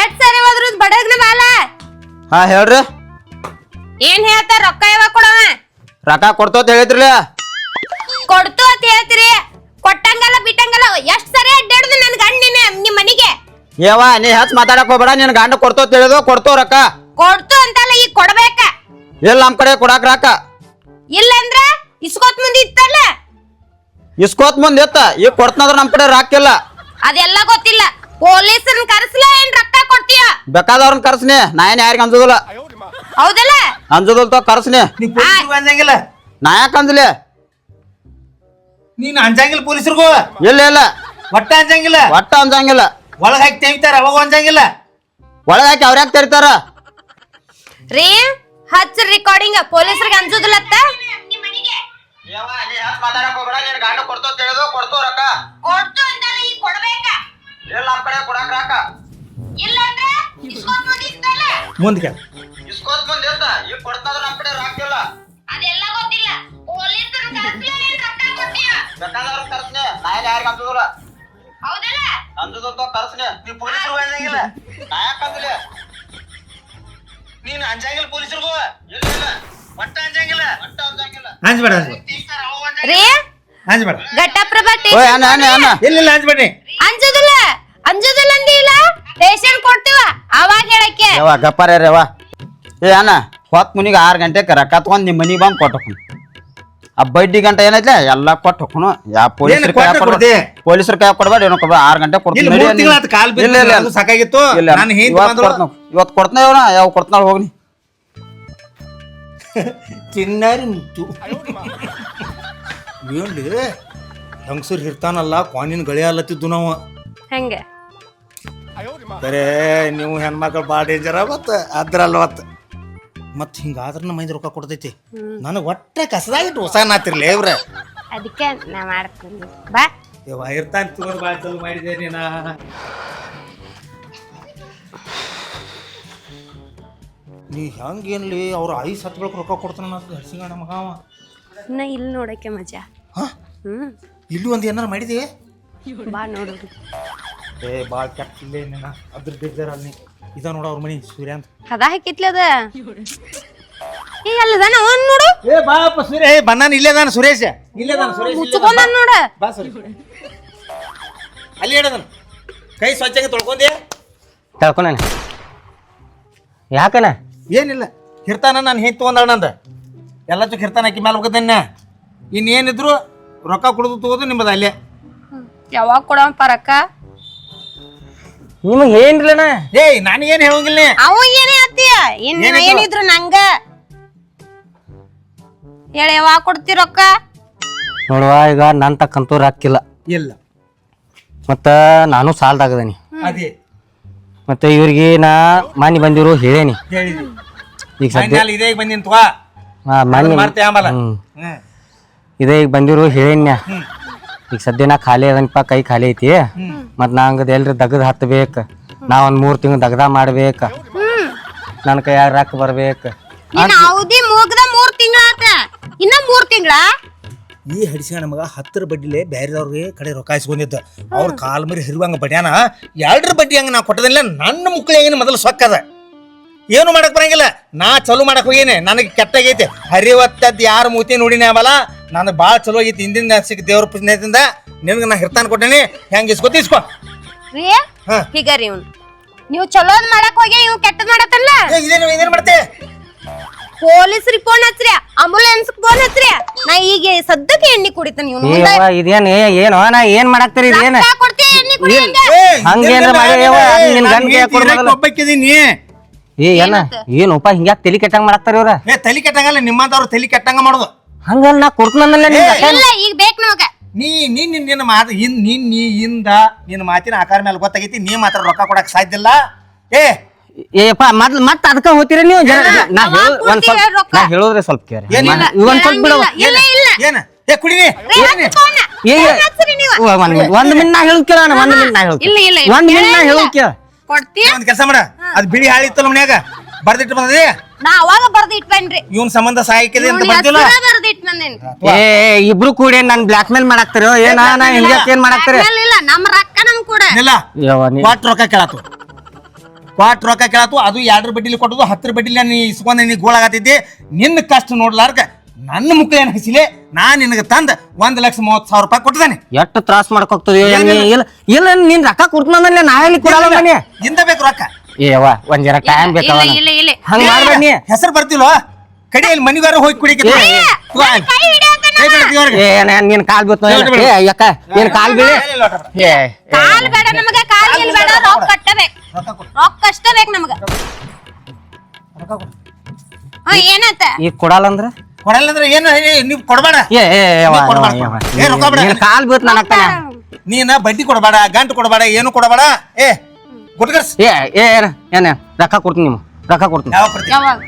ಎಷ್ಟ್ ಸರಿ ಹೋದ್ರು ಬಡಗ್ನ ಬಾಲ? ಹಾ ಹೇಳ್ರಿ. ಏನ್ ಹೇಳ್ತಾರ? ರೊಕ್ಕ ಯಾವಾಗ ಕೊಡವ? ರೊಕ್ಕ ಅಂತ ಹೇಳಿದ್ರಲ್ಲ. ಕೊಡ್ತು ಅಂತ ಹೇಳ್ತೀರಿ. ಕೊಟ್ಟಂಗಲ್ಲ ಬಿಟ್ಟಂಗಲ್ಲ ಎಷ್ಟ್ ಸರಿ ಅಡ್ಡಾಡುದು ನನ್ ಗಂಡ ನಿನ್ನ ನಿಮ್ ಮನಿಗೆ? ಏವ ನೀ ಹೆಚ್ಚು ಮಾತಾಡಕ್ ಹೋಗ್ಬೇಡ ನಿನ್ ಗಂಡ ಕೊಡ್ತೋ ಅಂತ ಹೇಳಿದ್ರು ಕೊಡ್ತೋ ರೊಕ್ಕ. ಕೊಡ್ತು ಅಂತಲ್ಲ ಈಗ ಕೊಡ್ಬೇಕ? ಇಲ್ಲ ನಮ್ಮ ಕಡೆ ಕೊಡಾಕ್ ರೊಕ್ಕ. ಇಲ್ಲಂದ್ರ ಇಸ್ಕೋತ್ ಮುಂದೆ ಇತ್ತಲ್ಲ? ಇಸ್ಕೋತ್ ಮುಂದೆ ಇತ್ತ ಈಗ ಕೊಡ್ತನಂದ್ರ ನಮ್ಮ ಕಡೆ ರೊಕ್ಕ ಇಲ್ಲ. ಅದೆಲ್ಲ ಗೊತ್ತಿಲ್ಲ. ಪೊಲೀಸನ್ ಕರೆಸ್ಲ ಏನ್ ರೊಕ್ಕ ಕೊಡ್ತೀಯ? ಬೇಕಾದವ್ರನ್ನ ಕರ್ಸ್ನಿ. ನಾ ಏನ್ ಯಾರಿಗೆ ಅಂಜುದಿಲ್ಲ. ಹೌದಲ್ಲ? ಅಂಜದಲ್ ತೋ ಕರ್ಸ್ನಿ. ನೀ ಅಂಜಂಗಿಲ್ಲ. ನಾ ಯಾಕೆ ಅಂಜಲಿ ನೀನ್ ಅಂಜಂಗಿಲ್ಲ ಪೊಲೀಸರಿಗೂ? ಇಲ್ಲ ಇಲ್ಲ. ಒಟ್ಟ ಅಂಜಂಗಿಲ್ಲ? ಒಟ್ಟ ಅಂಜಂಗಿಲ್ಲ. ಒಳಗೆ ಹಾಕಿ ತೆಗಿತಾರ ಅವಾಗ ಅಂಜಂಗಿಲ್ಲ. ಒಳಗೆ ಹಾಕಿ ಅವ್ರ ಯಾಕೆ ತೆರಿತಾರ ರೀ ಹಚ್ಚ ರೆಕಾರ್ಡಿಂಗ್ ಪೊಲೀಸರಿಗೆ ಅನ್ಸೋದಿಲ್ಲತ್ತ ಕೊಡ್ತು ಅಂತಲ್ಲ ಈಗ ಕೊಡ್ಬೇಕ? ಇಲ್ಲಂದ್ರ ಇಸ್ಕೋತ್ ಮುಂದೆ ಇತ್ತಲ್ಲ ಮುಂದೆ ಕೇಳ ಅದೆಲ್ಲ ಗೊತ್ತಿಲ್ಲ. ಪೊಲೀಸರನ್ನ ಕರೆಸ್ಲ ಏನ್ ರೊಕ್ಕ ಕೊಡ್ತೀಯ? ಹೌದಲ್ಲ? ನೀ ಪೊಲೀಸರಿಗೂ ಅಂಜಂಗಿಲ್ಲ ನೀನು ಅಂಜಂಗಿಲ್ಲ ಪೊಲೀಸರಿಗೂ ಒಟ್ಟ ಅಂಜಂಗಿಲ್ಲ ಅಂಜಬೇಡ ರೀ? ಅಂಜಬೇಡ. ಘಟಪ್ರಭಾ ಓಯ್ ಅಣ್ಣ ಅಣ್ಣ ಅಣ್ಣ. ಇಲ್ಲ ಅಂಜಬೇಡ್ರಿ. ಅಂಜೋದಿಲ್ಲ ಅಂಜೋದಿಲ್ಲ ಅಂದಿಲ್ಲ. ರೇಷನ್ ಕೊಡ್ತೀವ ಅವಾಗ ಹೇಳಕ್ಕೆ. ಯವ್ವ ಗಪ್ಪಾರ ಯವ್ವ. ಏ ಅಣ್ಣ ಹೊತ್ತು ಮುನಿಗೆ ಆರು ಗಂಟೆಗೆ ರೊಕ್ಕ ತಗೊಂಡ್ ನಿಮ್ಮ ಮನಿಗೆ ಬಂದು. ಆ ಬಡ್ಡಿ ಗಂಟೆ ಏನೈತೆ ಎಲ್ಲ ಕೊಟ್ಟು ಯಾವ ಯಾ ಪೊಲೀಸರು ಕೈ ಕೊಡ್ತಿ? ಪೊಲೀಸರ ಕೈ ಕೊಡ್ಬೇಡ ಏನೋ ಕೊಡ್ಬೇಡ. ಆರು ಗಂಟೆ ಕೊಡ್ತೀನಿ. ಸಾಕಾಗಿತ್ತು. ಇವತ್ತು ಕೊಡ್ತಾನೆ ಇವನ ಯಾವ ಕೊಡ್ತಾನ ಹೋಗ್ನಿ. *laughs* ಚಿನ್ನಾರಿ ಮುತ್ತು *laughs* ಏನ್ಲಿ ಹೆಂಗಸರು ಇರ್ತಾನಲ್ಲ ಕ್ವಾನಿನ ಗಳಿ ಅಲ್ಲತ್ತಿದ್ದು ನಾವು. ಹೆಂಗೆ? ಬರೇ ನೀವು ಹೆಣ್ಮಕ್ಳು ಭಾಳ ಡೇಂಜರ್ ಮತ್ತೆ ಅದ್ರಲ್ಲ ಮತ್ತೆ ಮತ್ತೆ ಹಿಂಗಾದ್ರೆ ನಮ್ಮ ಮೈದ್ ರೊಕ್ಕ ಕೊಡ್ತೈತಿ. ನನಗೆ ಒಟ್ಟೆ ಕಸದಾಗಿಟ್ಟು ಹೊಸ ನಾತಿರ್ಲಿ ಇವ್ರೆ. ಅದಕ್ಕೆ ನಾ ಮಾಡ್ತೀನಿ. ಬಾ. ಇವ ಇರ್ತಾನೆ ತಗೊಂಡು ಭಾಳ ಚಲೋ ಮಾಡಿದೆ ನೀನ. ನೀ ಹೆಂಗೇನ್ಲಿ ಅವ್ರ ಐದು ಸತ್ಗಳಿಗೆ ರೊಕ್ಕ ಕೊಡ್ತಾನ ಹರ್ಸಿಂಗಣ್ಣ ಮಗ ಅವ ಇಲ್ಲಿ ನೋಡಕ್ಕೆ ಮಜಾ ಹಾಂ? ಹ್ಮ್. ಇಲ್ಲೂ ಒಂದು ಏನಾರು ಮಾಡಿದೆ? ಬಾ ನೋಡು. ಏ ಬಾ ಕೆಟ್ಟಿಲ್ಲ ನೀನ. ಅದ್ರ ಬೇಜಾರ ಅಲ್ಲಿ ಇದ ನೋಡು ಅವ್ರ ಮನಿ ಸೂರ್ಯ ಅಂತ. ಕದ ಹಾಕಿತ್ಲಿ ಅದ? ಏ ಅಲ್ಲದಾನ ಅವನ್ ನೋಡು. ಏ ಬಾಪ ಸೂರ್ಯ. ಏ ಬಂದಾನ ಇಲ್ಲೇ ಅದಾನ ಸುರೇಶ? ಇಲ್ಲೇ ಅದಾನ ಸುರೇಶ ಇಲ್ಲೇ ಅದಾನ. ಮುಚ್ಕೊಂಡ್ ನೋಡ. ಬಾ ಸರಿ ಅಲ್ಲಿ ಹೇಳದನ ಕೈ ಸ್ವಚ್ಛಗೆ ತೊಳ್ಕೊಂಡೆ ತಿಳ್ಕೊಣ ಯಾಕನ ಏನಿಲ್ಲ. ಹಿರ್ತಾನ ನಾನು ಹೆಂಗೆ ತೊಗೊಂಡಾಳ ನಂದ. ಎಲ್ಲ ಚುಕ್ ಹಿರ್ತಾನ ಅಕ್ಕಿ ಮ್ಯಾಲೆ ಹೋಗದನ್ನ. ಇನ್ನೇನಿದ್ರು ರೊಕ್ಕ ಕುಡಿದು ತಗೋದು ನಿಮ್ಮದು ಅಲ್ಲೇ. ಯಾವಾಗ ಕೊಡವ ಪರಕ್ಕ ನಿಮಗೆ ಏನಿಲ್ಲಣ್ಣ ಏಯ್ ನಾನು ಏನು ಹೇಳೋಂಗಿಲ್ಲ. ಅವ ಏನೇ ಅತ್ತೀಯ? ಏನಿದ್ರು? ನಂಗ? ಹೇಳ ಯಾವಾಗ ಕೊಡ್ತಿ ರೊಕ್ಕ? ನೋಡುವ ಈಗ ನನ್ನ ತಕ್ಕಂತೂ ರೊಕ್ಕಿಲ್ಲ ಇಲ್ಲ. ಮತ್ತು ನಾನು ಸಾಲದಾಗದೀನಿ. ಅದೇ. ಮತ್ತು ಇವ್ರಿಗೆ ನಾ ಮಾನಿ ಬಂದಿರು ಹೇಳೇನಿ. ಹೇಳಿದ್ವಿ ಈಗ ಸದ್ಯ ಇದೇ ಬಂದಿನ ತಗೋ. ಆ, ಮಾನ್ಯ ಮಾಡ್ತೇ ಆಮಲ. ಹ್ಮ್. ಹ್ಮ್. ಇದೇ ಈಗ ಬಂದಿರು ಹೇಳೇನ್ಯ. ಈಗ ಸದ್ಯ ನಾ ಖಾಲಿ ಅದನಪ್ಪ ಕೈ ಖಾಲಿ ಐತಿ. ಮತ್ ನಾ ಹಂಗದ ಎಲ್ರಿ ದಗದ್ ಹತ್ಬೇಕ. ನಾ ಒಂದ್ ಮೂರು ತಿಂಗಳು ದಗದ ಮಾಡ್ಬೇಕು. ನನ್ನ ಕೈಯಾಗ ರೊಕ್ಕ ಬರ್ಬೇಕು. ಅವಧಿ ಮುಗ್ದ ಮೂರ್ ತಿಂಗಳ ಆತ. ಇನ್ನ ಮೂರ್ ತಿಂಗಳ? ಈ ಹಡಿಸ್ಯಾಣ ನಮಗ ಹತ್ತರ ಬಡ್ಡಿಲೆ ಬೇರೆದವ್ರಿಗೆ ಕಡೆ ರೊಕ್ಕ ಇಸ್ಕೊಂಡಿದ್ದ ಅವ್ರ ಕಾಲ್ ಮರಿ ಹಿರುವಂಗ ಬಡ್ಯಾನ. ಎರಡರ ಬಡ್ಡಿ ಹಂಗ ನಾ ಕೊಟ್ಟದಿಲ್ಲ ನನ್ನ ಮುಕ್ಳಿಗೆ ಮೊದಲು ಸೊಕ್ಕದ ಏನು ಮಾಡಕ್ ಬರಂಗಿಲ್ಲ. ನಾ ಚಲೋ ಮಾಡಕ್ ಹೋಗೇನೆ. ನನಗೆ ಕೆಟ್ಟಾಗೈತಿ. ಹರಿವತ್ತದ್ ಯಾರ ಮೂತಿ ನೋಡಿನಿ ಅವಲ್ಲ ನನಗೆ ಭಾಳ ಚಲೋ ಆಗೈತಿ ಹಿಂದಿನ ಸಿಕ್ಕ ದೇವ್ರ ಪುಣ್ಯದಿಂದ ನಿನಗೆ ನಾ ಹಿರ್ತಾನ ಕೊಟ್ಟೇನಿ. ಹೆಂಗೆ ಇಸ್ಕೊತಿ ಇಸ್ಕೊ ರೀ ಹಾ. ಹೀಗರಿ ಇವ್ನು. ನೀವು ಚಲೋದ್ ಮಾಡಕ್ ಹೋಗಿ ಇವ್ ಕೆಟ್ಟದ್ ಮಾಡತ್ತಲ್ಲ? ಏ, ಇದೇನು ಇದೇನು ಮಾಡ್ತೆ? ಪೊಲೀಸ್ರಿಗೆ ಫೋನ್ ಹಚ್ರಿ ಆಂಬುಲೆನ್ಸ್ ಫೋನ್ ಹಚ್ರಿ ನಾ ಈಗ ಸದ್ಯಕ್ಕೆ ಎಣ್ಣೆ ಕುಡಿತೀನಿ ಇವ್ನು ಏ ಅವ್ವ, ಇದೇನ್ ಏ ಏನು ನಾ ಏನ್ ಮಾಡಾಕ್ತೀರಿ ಇದೇನ ಕೊಡ್ತೀಯ ಎಣ್ಣೆ ಕುಡಿ ಹಂಗೆ. ಏ, ಹಂಗೇನ್ರ ಮಾಡಿ ಯವ್ವ, ಏ, ನಿನ್ ನಾನ್ ಗಂಡ ಕೈಯಾಗ್? ಒಬ್ಬಾಕಿದೀನಿ. ಏ ಏನ? ಏನಪ್ಪ ಹಿಂಗ ತಲಿ ಕೆಟ್ಟಂಗ ಮಾಡಾಕ್ತಾರ ಇವ್ರ? ಏ ತಲಿ ಕೆಟ್ಟಂಗಲ್ಲ ನಿಮ್ಮಂತವ್ರು ತಲಿ ಕೆಟ್ಟಂಗ ಮಾಡೋದು. ಹಂಗಲ್ಲ ನಾ ಕೊಡ್ತೀನಲ್ಲ ನಿನ್ ರೊಕ್ಕ. ಇಲ್ಲ ಈಗ ಬೇಕು ನಮಗೆ. ನೀ ನೀನ್ ನಿನ್ ನಿನ್ನ ಮಾತು ಹಿನ್ ನಿನ್ನ ನೀ ಇಂದ ನಿನ್ನ ಮಾತಿನ ಆಕಾರ ಮೇಲೆ ಗೊತ್ತಾಗೈತಿ ನೀ ಮಾತ್ರ ರೊಕ್ಕ ಕೊಡಕ್ ಸಾಧ್ಯ ಇಲ್ಲ. ಏ ಏಪ್ಪ ಮೊದ್ಲು ಮತ್ತೆ ಅದಕ್ಕ ಹೋಗ್ತೀರ ನೀವು? ಜನ ನಾ ಹೇಳ ಒಂದ್ ಸ್ವಲ್ಪ. ನಾ ಹೇಳೋದ್ರೆ ಸ್ವಲ್ಪ ಕೇರಿ. ಒಂದ್ ಸ್ವಲ್ಪ ಬಿಡವ ಏನ ಏ ಕುಡಿನಿ? ಏ ಒಂದ್ ಮಿನಿಟ್ ಒಂದ್ ಮಿನಿಟ್ ನಾ ಹೇಳೋದ್ ಕೇಳ ಒಂದ್ ಮಿನಿಟ್ ನಾ ಹೇಳೋದ್ ಇಲ್ಲ, ಇಲ್ಲ, ಒಂದ್ ಮಿನಿಟ್ ನಾ ಕೇಳೇ ಹೇಳೋದ್ ಇಲ್ಲ. ಕೇಳ. ಕೊಡ್ತೀಯ? ಒಂದ್ ಕೆಲಸ ಮಾಡ. ಅದ್ ಬಿಳಿ ಹಾಳಿ ಇತ್ತಲ್ಲ ಮನ್ಯಾಗ? ಬರ್ದಿಟ್ಟು ಬಂದದಿ? ನಾ ಅವಾಗ ಬರ್ದು ಇಟ್ಬನ್ರಿ ಇವನ್ ಸಂಬಂಧ ಅಂತ ಬರ್ದಿಲ್ಲ? ಏ ಇಬ್ರು ಕೂಡಿ ನನ್ ಬ್ಲಾಕ್ ಮೇಲ್ ಮಾಡಾಕ್ತಾರೋ? ಏನ ನಾ ಹಿಂಗ್ಯಾಕ್ ಏನ್ ಮಾಡಾಕ್ತಾರ? ಇಲ್ಲ ನಮ್ಮ ರೊಕ್ಕ ನಮ್ ಕೂಡ ಇಲ್ಲ ರೊಕ್ಕ ಕ್ವಾಟ್ ರೊಕ್ಕ ಕೇಳತ್ತು ಅದು ಎರಡರ ಬಡ್ಡಿಲಿ ಕೊಟ್ಟದು ಹತ್ತರ ಬಡ್ಡಿಲಿ ನೀ ಇಸ್ಕೊಂಡು ನೀ ಗೋಳಾಗತ್ತಿದ್ದೆ. ನಿನ್ನ ಕಷ್ಟ ನೋಡ್ಲಾರ್ಕ ನನ್ನ ಮುಖ ಏನು ಹಸಿಲೆ? ನಾ ನಿನಗೆ ತಂದ ಒಂದ್ ಲಕ್ಷ ಮೂವತ್ ಸಾವಿರ ರೂಪಾಯಿ ಕೊಟ್ಟಿದ್ದಾನೆ ಎಷ್ಟು ತ್ರಾಸ ಮಾಡ್ಕೋಗ್ತದೆ ಇಲ್ಲ ಇಲ್ಲ ನಿನ್ ರೊಕ್ಕ ಕೊಡ್ತಾನಲ್ಲ ನಾ ಹೇಳಿ ಕೊಡಲ್ಲ ಮನಿ? ಇಂದ ಬೇಕು ರೊಕ್ಕ. ಏ ಯವ್ವ ಒಂದ್ ಜರ ಟೈಮ್ ಬೇಕವ ಇಲ್ಲ ಇಲ್ಲ ಹಂಗ ಮಾಡ್ಬೇಡ ನೀ. ಹೆಸರು ಬರ್ತಿಲ್ವ? ಕಡೆಯಲ್ಲಿ ಮನಿಗಾರ ಹೋಗಿ ಕುಡಿಕೆ ನಾನ್ ನಿನ್ ಕಾಲ್ ನಿನ್ ಕಾಲ್ ಬೀಳಿ. ಏ ಕಾಲ್ ಬೇಡ ನಮಗೆ ಕಾಲ್ ಇಲ್ಲ ಬೇಡ ರೊಕ್ಕ ಕಟ್ಟಬೇಕು ರೊಕ್ಕ ಅಷ್ಟ ಬೇಕು ನಮಗ. ಹಾ ಈಗ ಕೊಡಲ್ಲ ಅಂದ್ರ? ಕೊಡಲ್ಲ ಅಂದ್ರೆ ಏನು? ಏ, ನೀವ್ ಕೊಡಬೇಡ. ಏ ಏ ರೊಕ್ಕ ಬಿಡ. ನಿನ್ ಕಾಲ್ ಬೀಳ್ತು ನನ್ನ ಅಕ್ಕನ ನೀನ ಬಡ್ಡಿ ಕೊಡಬೇಡ ಗಂಟು ಕೊಡಬೇಡ ಏನು ಕೊಡಬೇಡ. ಏ ಗುಟ್ಕರ್ಸ್. ಏ ಏ ಏನ ಏನ ರೊಕ್ಕ ಕೊಡ್ತೀನಿ ನಿಮ್ಗೆ. ರೊಕ್ಕ ಕೊಡ್ತೀನಿ. ಯಾವಾಗ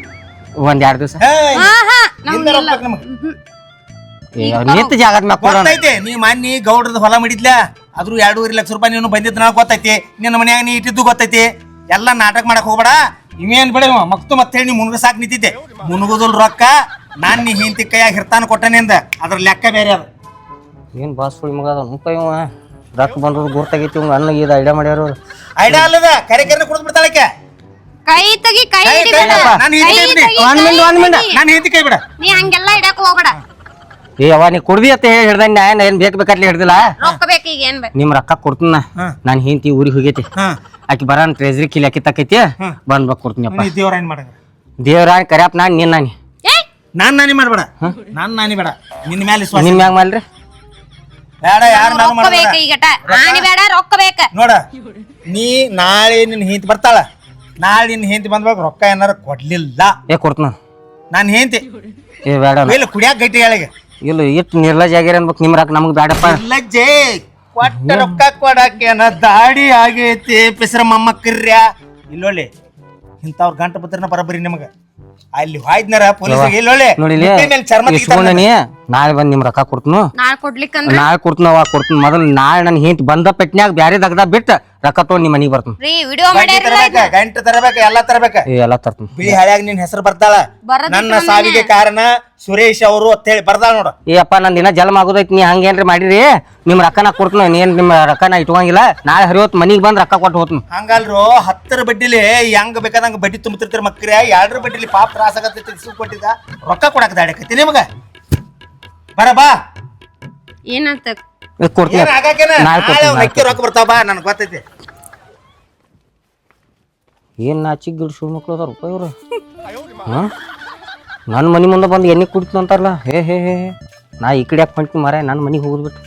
ಒಂದ್ ಎರಡು ದಿವಸ. ಹಾ ಹಾ ನಮಗ್. ನಿಂತ ಜಾಗದ ಮ್ಯಾಗ ಕೊಡೋಣ. ಗೊತ್ತೈತೆ ನೀ ಮನ್ನಿ ಗೌಡ್ರದ ಹೊಲ ಮಾಡಿದ್ಲ ಅದ್ರ ಎರಡೂವರೆ ಲಕ್ಷ ರೂಪಾಯಿ ನೀನು ಬಂದಿದ್ದ ನನಗೆ ಗೊತ್ತೈತಿ. ನಿನ್ನ ಮನ್ಯಾಗ ನೀ ಇಟ್ಟಿದ್ದು ಗೊತ್ತೈತಿ. ಎಲ್ಲ ನಾಟಕ ಮಾಡಕ್ ಹೋಗ್ಬೇಡ. ಇವೇನ್ ಬೇಡ ಮಕ್ತು ಮತ್ತೆ ಹೇಳಿ ನೀ ಮುನ್ಗ ಸಾಕ್ ನಿಂತಿದ್ದೆ. ಮುನ್ಗುದಲ್ ರೊಕ್ಕ ನಾನ್ ನೀ ಹಿಂತಿ ಕೈಯಾಗ ಹಿರ್ತಾನ ಕೊಟ್ಟನೆಂದ ಅದ್ರ ಲೆಕ್ಕ ಬೇರೆ ಅದು. ಏನ್ ಬಾಸ್ ಸುಳಿ ಮಗ ಅದ ಮುಪ್ಪ ಇವ ರೊಕ್ಕ ಗುರ್ತಾಗೈತಿ ಅನ್ನಗೆ ಇದು ಐಡಿಯಾ ಮಾಡ್ಯಾರ. ಐಡಿಯಾ ಅಲ್ಲದ ಕರೆ ಕರೆ ಕುಡಿದ್ ಬಿಡ್ತಾಳಕ್ಕೆ ಕೈ ತೆಗಿ ಕೈ ಕೈ ಹಿಡಿಬೇಡ. ತೆಗಿಯಪ್ಪ. ನಾನ್ ಹಿಂದೆ ಕೈ ತೆಗಿ, ಒಂದ್ ಕೈ ಮಿನಿಟ್, ಒಂದ್ ಮಿನಿಟ್. ತೆಗಿ. ನಾನು ಹಿಂದಿ ಕೈ ಬಿಡ. ನೀ ಹಂಗೆಲ್ಲ ಇಡಕ್ ಹೋಗ್ಬೇಡ. ಏ ಅವ ನೀ ಕುಡ್ದಿ ಅಂತ ಹೇಳಿ ಹಿಡ್ದ ನಾ ಏನ್ ಬೇಕ ಬೇಕು ಬೇಕಟ್ಲಿ ಹಿಡ್ದಿಲ್ಲ? ರೊಕ್ಕ ಬೇಕು ಈಗ ಏನ್ ಬೇಕು? ನಿಮ್ ರೊಕ್ಕ ಕೊಡ್ತೀನ. ನಾನು ಹಿಂತಿ ಊರಿಗೆ ಹೋಗೈತಿ. ಹಾ. ಆಕಿ ಬರ ಟ್ರೆಜರಿ ಕಿಲಿ ಆಕಿ ತಕ್ಕೈತಿ. ಬಂದ್ ಬಕ್ ಕೊಡ್ತೀನಪ್ಪ ನೀ ದೇವ್ರ ಏನ್ ಮಾಡಂಗ ದೇವ್ರ ಕರ್ಯಾಪ್ ನಾನು ನಾನಿ. ಏ! ನಾನ್ ನಾನಿ ಮಾಡ್ಬೇಡ. ನಾನ್ ನಾನಿ ಬೇಡ. ನಿನ್ನ ಮೇಲೆ ವಿಶ್ವಾಸ ನಿಮ್ಮ ಮ್ಯಾಗ ಮಾಡ್ರಿ. ಬೇಡ ಯಾರು ನಾನು ರೊಕ್ಕ ಬೇಕ ಬೇಡ ರೊಕ್ಕ ಬೇಕ. ನೋಡ ನೀ ನಾಳೆ ನಿನ್ನ ಹೆಂಡತಿ ಬರ್ತಾಳ. ನಾಳೆ ನಿನ್ನ ಹೆಂಡತಿ ಬಂದ್ವಾಗ ರೊಕ್ಕ ಏನಾರ ಕೊಡ್ಲಿಲ್ಲ. ಏ ಕೊಡ್ತೀನಿ ನಾನು ಹೆಂಡತಿ. ಏ ಬೇಡ. ಇಲ್ಲ ಕುಡಿಯಾಕ ಗಟ್ಟಿ ಹೇಳಿಗೆ. ಇಲ್ಲ ಎಷ್ಟು ನಿರ್ಲಜ್ ಆಗ್ಯಾರ ಅನ್ಬೇಕು ನಿಮ್ಮ ನಮಗ್ ನಮಗೆ ಬೇಡಪ್ಪ ಲಜ್ಜೆ ಕೊಟ್ಟ ರೊಕ್ಕ ಕೊಡಾಕೇನ ದಾಡಿ ಆಗೈತಿ ಪಿಸ್ರ ಮೊಮ್ಮಕ್ಕರ್ಯ. ಇಲ್ಲೊಳ್ಳಿ ಇಂಥವ್ರ ಗಂಟ ಪತ್ರನ ಬರಬರಿ ನಿಮಗ. ಅಲ್ಲಿ ಹಾಯ್ದ್ನಾರ ಪೊಲೀಸ್ ಇಲ್ಲೊಳ್ಳೆ ನೋಡಿ ಮೇಲೆ ಚರ್ಮ ತೆಗಿತಾರ ಇಸ್ಕೊಂಡನಿ ನಾಳೆ ಬಂದ್ ನಿಮ್ ರೊಕ್ಕ ಕೊಡ್ತೀನಿ? ನಾಳೆ ಕೊಡ್ಲಿಕ್ಕಂದ್ರ? ನಾಳೆ ಕೊಡ್ತೀನಿ ಅವಾಗ ಕೊಡ್ತೀನಿ. ಮೊದಲು ನಾಳೆ ನನ್ ಹಿಂಟ್ ಬಂದ ಪೆಟ್ನ್ಯಾಗ ಬ್ಯಾರೆ ದಗ್ದ ಬಿಟ್ಟು ರೊಕ್ಕ ತೊಗೊಂಡು ನಿಮ್ ಮನಿಗೆ ಬರ್ತೀನಿ. ರೀ ವಿಡಿಯೋ ತರಬೇಕ ಗಂಟೆ ತರಬೇಕ ಎಲ್ಲಾ ತರಬೇಕ. ಏ ಎಲ್ಲ ತರ್ತೀನಿ. ಬಿಳಿ ಹಳ್ಯಾಗ ನಿನ್ ಹೆಸರು ಬರ್ತಾಳ ನನ್ನ ಸಾವಿಗೆ ಕಾರಣ ಸುರೇಶ್ ಅವರು ಅಂತ ಹೇಳಿ ಬರ್ದಾಳ ನೋಡು. ಏ ಅಪ್ಪ ನನ್ನ ದಿನ ಜಲ್ಮ ಆಗೋದೈತಿ ನೀ ಹಂಗೇನ್ರಿ ಮಾಡಿರಿ? ನಿಮ್ಮ ನಾ ಕೊಡ್ತೀನಿ ನೀನು ನಿಮ್ಮ ನಾ ಇಟ್ಕೊಂಗಿಲ್ಲ ನಾಳೆ ಹರಿವತ್ತು ಮನಿಗೆ ಬಂದ್ ರೊಕ್ಕ ಕೊಟ್ಟು ಹೋಗ್ತೀನಿ ಹಂಗಲ್ರು ಹತ್ತರ ಬಡ್ಡಿಲಿ ಹೆಂಗ್ ಬೇಕಾದಂಗ ಬಡ್ಡಿ ತುಂಬತಿರ್ತಾರ ಮಕ್ಕಳ ಎರಡರ ಬಡ್ಡಿಲಿ ಪಾಪ ತ್ರಾಸ ಆಗತ್ತೆ ತಿಳಿಸ್ಕೊಟ್ಟಿದ್ದ ಕೊಟ್ಟಿದ್ದ ರೊಕ್ಕ ಕೊಡಕ್ ದಾಡಕತ್ತಿ ನಿಮಗ. ಬರ ಬಾ. ಏನಂತ? ಏ, ಕೊಡ್ತೀನಿ ಏನ್ ಆಗಾಕೇನ? ನಾಳೆ ನಾಳೆ ಕೊಡ್ತೀನಿ ಅವ್ನ್ ಅಕ್ಕಿ ರೊಕ್ಕ ಬರ್ತಾವ ಬಾ ನನಗೆ ಗೊತ್ತೈತಿ. ಏನು ನಾಚಿಗೆ ಗಿಡ ಶುರು ಮಕ್ಳು ಅದಾರ ಇವರು? ಹಾಂ? ನನ್ನ ಮನೆ ಮುಂದೆ ಬಂದು ಎಣ್ಣೆ ಕುಡಿತು ಅಂತಾರಲ್ಲ ಹೇ ಹೇ ಹೇ ಹೇ. ನಾ ಈ ಕಡೆ ಯಾಕೆ ಹೊಂಟ್ನಿ ಮಾರ ನನ್ನ ಮನೆಗೆ ಹೋಗೋದು ಬಿಟ್ಟು